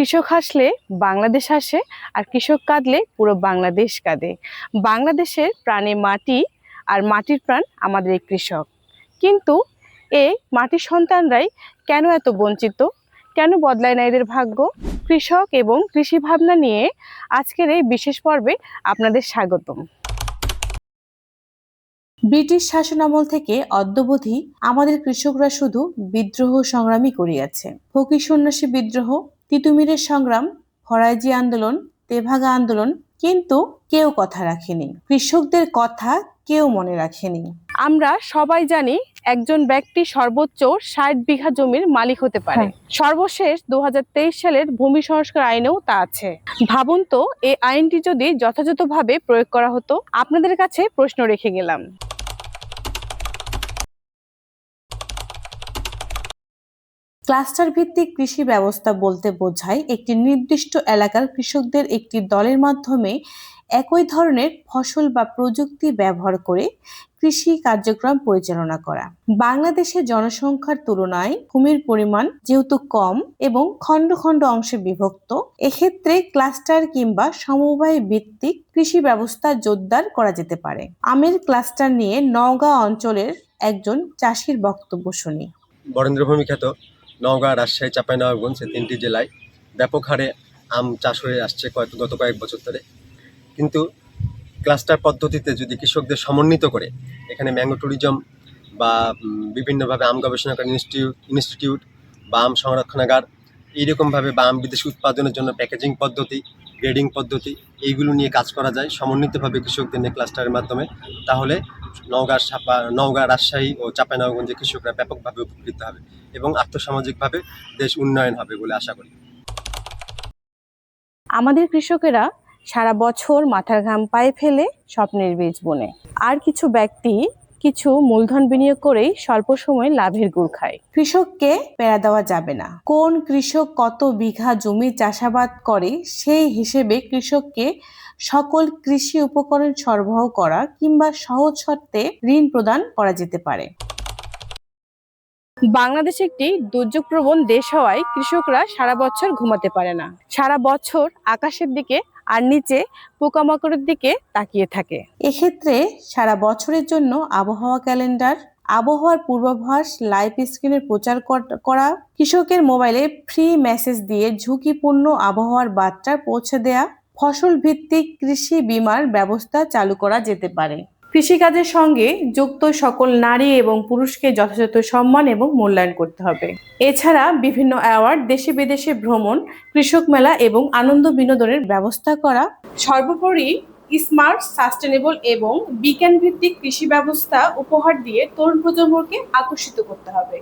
কৃষক হাসলে বাংলাদেশ হাসে আর কৃষক কাঁদলে পুরো বাংলাদেশ কাঁদে। বাংলাদেশের প্রাণে মাটি আর মাটির প্রাণ আমাদের এই কৃষক। কিন্তু এই মাটির সন্তানরাই কেন এত বঞ্চিত? কেন বদলায় না এদের ভাগ্য? কৃষক এবং কৃষি ভাবনা নিয়ে আজকের এই বিশেষ পর্বে আপনাদের স্বাগতম। ব্রিটিশ শাসনামল থেকে অদ্যবধি আমাদের কৃষকরা শুধু বিদ্রোহ সংগ্রামই করিয়াছে। ফকির সন্ন্যাসী বিদ্রোহ তিতুমিরের সংগ্রাম ফরাইজি আন্দোলন তেভাগা আন্দোলন কিন্তু কেউ কথা রাখেনি। কৃষকদের কথা কেউ মনে রাখেনি। আমরা সবাই জানি একজন ব্যক্তি সর্বোচ্চ ষাট বিঘা জমির মালিক হতে পারে। সর্বশেষ দু হাজার তেইশ সালের ভূমি সংস্কার আইনেও তা আছে। ভাবুন তো এই আইনটি যদি যথাযথভাবে প্রয়োগ করা হতো আপনাদের কাছে প্রশ্ন রেখে গেলাম। ক্লাস্টার ভিত্তিক কৃষি ব্যবস্থা বলতে বোঝায় একটি নির্দিষ্ট এলাকার কৃষকদের একটি দলের মাধ্যমে একই ধরনের ফসল বা প্রযুক্তি ব্যবহার করে কৃষি কার্যক্রম পরিচালনা করা। বাংলাদেশের জনসংখ্যার তুলনায় ভূমির পরিমাণ যেহেতু কম এবং খণ্ড খণ্ড অংশে বিভক্ত, এক্ষেত্রে ক্লাস্টার কিংবা সমবায় ভিত্তিক কৃষি ব্যবস্থা জোরদার করা যেতে পারে। আমের ক্লাস্টার নিয়ে নওগাঁ অঞ্চলের একজন চাষির বক্তব্য শুনি। বরেন্দ্রভূমি খ্যাত। নওগাঁ, রাজশাহী, চাঁপাইনবাবগঞ্জ এই তিনটি জেলায় ব্যাপক হারে আম চাষ হয়ে আসছে কয়েক গত কয়েক বছর ধরে। কিন্তু ক্লাস্টার পদ্ধতিতে যদি কৃষকদের সমন্বিত করে, এখানে ম্যাঙ্গো ট্যুরিজম বা বিভিন্নভাবে আম গবেষণাগার ইনস্টিটিউট ইনস্টিটিউট বা আম সংরক্ষণাগার, এইরকমভাবে বা আম বিদেশি উৎপাদনের জন্য প্যাকেজিং পদ্ধতি, গ্রেডিং পদ্ধতি, এইগুলো নিয়ে কাজ করা যায় সমন্বিতভাবে কৃষকদের নিয়ে ক্লাস্টারের মাধ্যমে, তাহলে নওগাঁ সাপা নওগাঁ রাজশাহী ও চাঁপাইনবাবগঞ্জের কৃষকরা ব্যাপকভাবে উপকৃত হবে এবং আর্থসামাজিকভাবে দেশ উন্নয়ন হবে বলে আশা করি। আমাদের কৃষকেরা সারা বছর মাথার ঘাম পায়ে ফেলে স্বপ্নের বীজ বোনে। আর কিছু ব্যক্তি কিছু মূলধন বিনিয়োগ করেই স্বল্প সময়ে লাভের গুড় খায়। কৃষককে পেড়া দেওয়া যাবে না। কোন কৃষক কত বিঘা জমি চাষাবাদ করে সেই হিসেবে কৃষককে সকল কৃষি উপকরণ সরবরাহ করা কিংবা সহজ শর্তে ঋণ প্রদান করা যেতে পারে। বাংলাদেশ একটি দুর্যোগ প্রবণ দেশ হওয়ায় কৃষকরা সারা বছর ঘুমাতে পারে না। সারা বছর আকাশের দিকে আর নিচে পোকামাকড়ের দিকে তাকিয়ে থাকে। এক্ষেত্রে সারা বছরের জন্য আবহাওয়া ক্যালেন্ডার আবহাওয়ার পূর্বাভাস লাইভ স্ক্রিনের প্রচার করা কৃষকের মোবাইলে ফ্রি মেসেজ দিয়ে ঝুঁকিপূর্ণ আবহাওয়ার বার্তা পৌঁছে দেয়া ফসল ভিত্তিক কৃষি বীমার ব্যবস্থা চালু করা যেতে পারে। কৃষিকাজের সঙ্গে যুক্ত সকল নারী এবং পুরুষকে যথাযথ সম্মান এবং মূল্যায়ন করতে হবে। এছাড়া বিভিন্ন অ্যাওয়ার্ড দেশে বিদেশে ভ্রমণ, কৃষক মেলা এবং আনন্দ বিনোদনের ব্যবস্থা করা। সর্বোপরি স্মার্ট, সাস্টেনেবল এবং বিজ্ঞান ভিত্তিক কৃষি ব্যবস্থা উপহার দিয়ে তরুণ প্রজন্মকে আকর্ষিত করতে হবে।